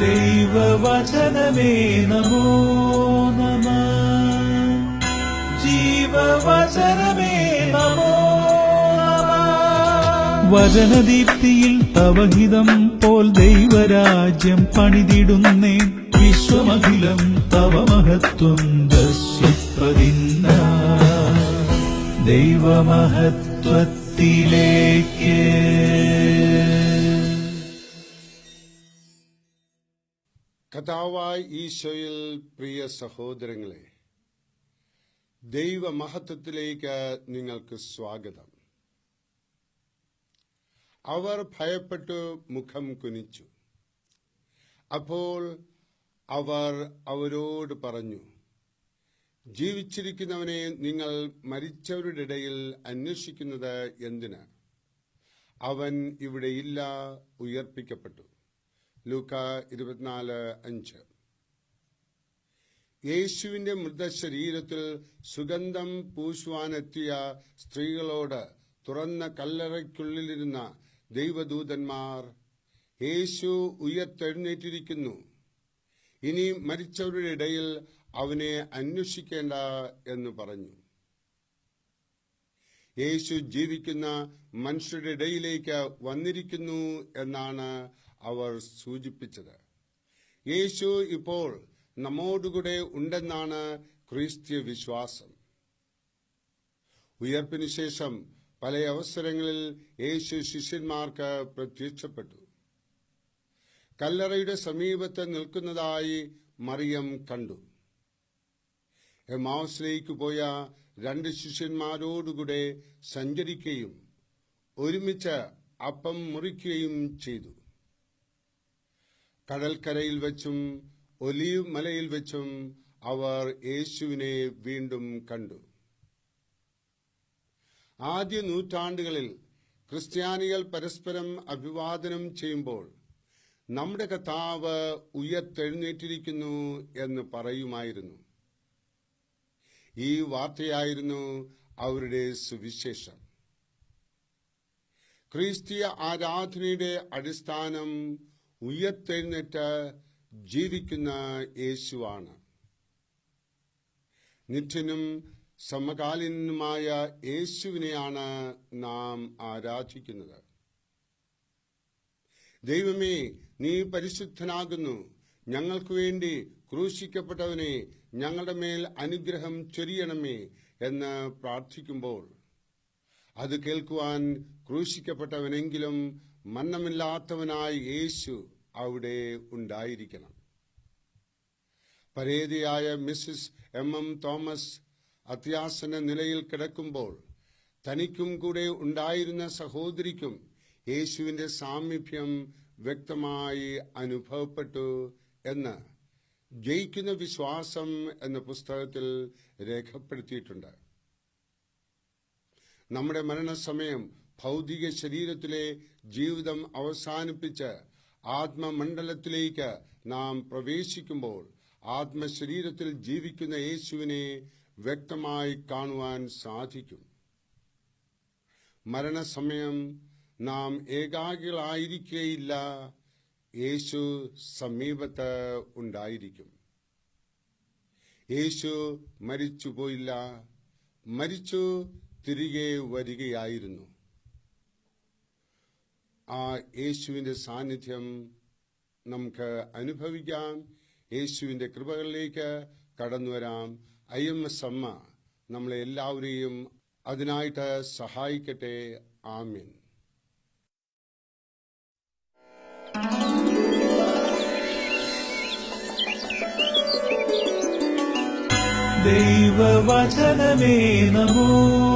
ദൈവവചനമേ നമോ നമ. ജീവവചനമേ നമോ വചനദീപ്തിയിൽ തവഹിതം പോൽ ദൈവരാജ്യം പണിതിടുന്നേ. വിശ്വമഖിലം തവ മഹത്വം ദർശിപ്രതിന്ന. ദൈവമഹത്വത്തിലേക്ക് കഥാവായ ഈശോയിൽ പ്രിയ സഹോദരങ്ങളെ ദൈവമഹത്വത്തിലേക്ക് നിങ്ങൾക്ക് സ്വാഗതം. അവർ ഭയപ്പെട്ടു മുഖം കുനിച്ചു. അപ്പോൾ അവർ അവരോട് പറഞ്ഞു ജീവിച്ചിരിക്കുന്നവനെ നിങ്ങൾ മരിച്ചവരുടെ ഇടയിൽ അന്വേഷിക്കുന്നത് എന്തിന്? അവൻ ഇവിടെയില്ല ഉയർപ്പിക്കപ്പെട്ടു. ലൂക്ക ഇരുപത്തിനാല് അഞ്ച്. യേശുവിന്റെ മൃതശരീരത്തിൽ സുഗന്ധം പൂശുവാനെത്തിയ സ്ത്രീകളോട് തുറന്ന കല്ലറയ്ക്കുള്ളിലിരുന്ന ദൈവദൂതന്മാർ യേശു ഉയർത്തെഴുന്നേറ്റിരിക്കുന്നു. ഇനി മരിച്ചവരുടെ ഇടയിൽ അവനെ അന്വേഷിക്കേണ്ട എന്ന് പറഞ്ഞു. യേശു ജീവിക്കുന്ന മനുഷ്യരുടെ ഇടയിലേക്ക് വന്നിരിക്കുന്നു എന്നാണ് അവർ സൂചിപ്പിച്ചത്. യേശു ഇപ്പോൾ നമ്മോടുകൂടെ ഉണ്ടെന്നാണ് ക്രിസ്ത്യ വിശ്വാസം. ഉയർപ്പിനു ശേഷം പല അവസരങ്ങളിൽ യേശു ശിഷ്യന്മാർക്ക് പ്രത്യക്ഷപ്പെട്ടു. കല്ലറയുടെ സമീപത്ത് നിൽക്കുന്നതായി മറിയം കണ്ടു. എമാവസിലേക്ക് പോയ രണ്ട് ശിഷ്യന്മാരോടുകൂടെ സഞ്ചരിക്കുകയും ഒരുമിച്ച് അപ്പം മുറിക്കുകയും ചെയ്തു. കടൽക്കരയിൽ വെച്ചും ഒലീവ് മലയിൽ വെച്ചും അവർ യേശുവിനെ വീണ്ടും കണ്ടു. ആദ്യ നൂറ്റാണ്ടുകളിൽ ക്രിസ്ത്യാനികൾ പരസ്പരം അഭിവാദനം ചെയ്യുമ്പോൾ നമ്മുടെ കഥാവ് ഉയർത്തെഴുന്നേറ്റിരിക്കുന്നു എന്ന് പറയുമായിരുന്നു. ഈ വാർത്തയായിരുന്നു അവരുടെ സുവിശേഷം. ക്രിസ്തീയ ആരാധനയുടെ അടിസ്ഥാനം ഉയർത്തെഴുന്നേറ്റ് ജീവിക്കുന്ന യേശുവാണ്. നിത്യനും സമകാലീനുമായ യേശുവിനെയാണ് നാം ആരാധിക്കുന്നത്. ദൈവമേ നീ പരിശുദ്ധനാകുന്നു. ഞങ്ങൾക്ക് വേണ്ടി ക്രൂശിക്കപ്പെട്ടവനെ ഞങ്ങളുടെ മേൽ അനുഗ്രഹം ചൊരിയണമേ എന്ന് പ്രാർത്ഥിക്കുമ്പോൾ അത് കേൾക്കുവാൻ ക്രൂശിക്കപ്പെട്ടവനെങ്കിലും മന്നമില്ലാത്തവനായി യേശു അവിടെ ഉണ്ടായിരിക്കണം. പരേതിയായ മിസ്സിസ് എം എം തോമസ് അത്യാസന നിലയിൽ കിടക്കുമ്പോൾ തനിക്കും കൂടെ ഉണ്ടായിരുന്ന സഹോദരിക്കും യേശുവിന്റെ സാമീപ്യം വ്യക്തമായി അനുഭവപ്പെട്ടു എന്ന് ജയിക്കുന്ന വിശ്വാസം എന്ന പുസ്തകത്തിൽ രേഖപ്പെടുത്തിയിട്ടുണ്ട്. നമ്മുടെ മരണസമയം ഭൗതിക ശരീരത്തിലെ ജീവിതം അവസാനിപ്പിച്ച് ആത്മമണ്ഡലത്തിലേക്ക് നാം പ്രവേശിക്കുമ്പോൾ ആത്മശരീരത്തിൽ ജീവിക്കുന്ന യേശുവിനെ വ്യക്തമായി കാണുവാൻ സാധിക്കും. മരണസമയം നാം ഏകാകികളായിരിക്കുകയില്ല യേശു സമീപത്ത് ഉണ്ടായിരിക്കും. യേശു മരിച്ചുപോയില്ല. മരിച്ചു തിരികെ വരികയായിരുന്നു. ആ യേശുവിന്റെ സാന്നിധ്യം നമുക്ക് അനുഭവിക്കാം. യേശുവിന്റെ കൃപകളിലേക്ക് കടന്നു വരാം. ഐ എം എസ് അമ്മ നമ്മളെ എല്ലാവരെയും അതിനായിട്ട് സഹായിക്കട്ടെ. ആമീൻ. ദൈവവചനമേ നമോ.